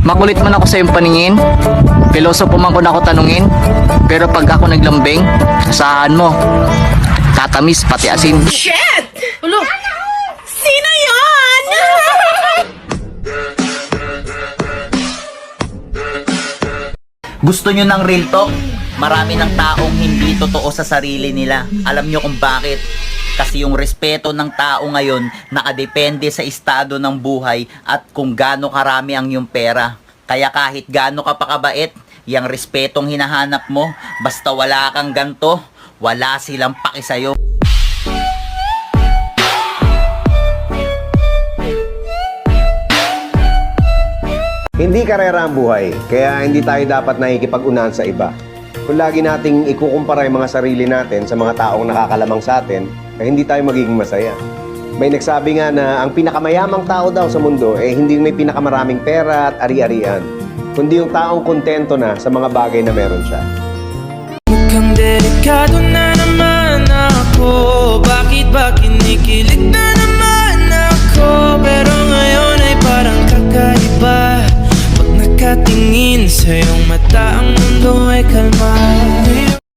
Makulit man ako sa iyong paningin. Pilosopo man ko na ako tanungin. Pero pag ako naglambing, asahan mo. Tatamis pati asin. Ulo! Sino yan? Gusto nyo ng real talk? Marami ng taong hindi totoo sa sarili nila. Alam nyo kung bakit? Kasi yung respeto ng tao ngayon nakadepende sa estado ng buhay at kung gaano karami ang yung pera. Kaya kahit gaano ka pa kabait, yung respetong hinahanap mo, basta wala kang ganto, wala silang paki sa'yo. Hindi karera ang buhay, kaya hindi tayo dapat nakikipag-unahan sa iba. Kung lagi nating ikukumpara yung mga sarili natin sa mga taong nakakalamang sa atin, eh, hindi tayo magiging masaya. May nagsabi nga na ang pinakamayamang tao daw sa mundo eh hindi may pinakamaraming pera at ari-arian, kundi yung taong kontento na sa mga bagay na meron siya. Mukhang delikado na naman ako Bakit ba kinikilig na naman ako Pero ngayon ay parang kakaiba Pag nakatingin sa iyong mata Ang mundo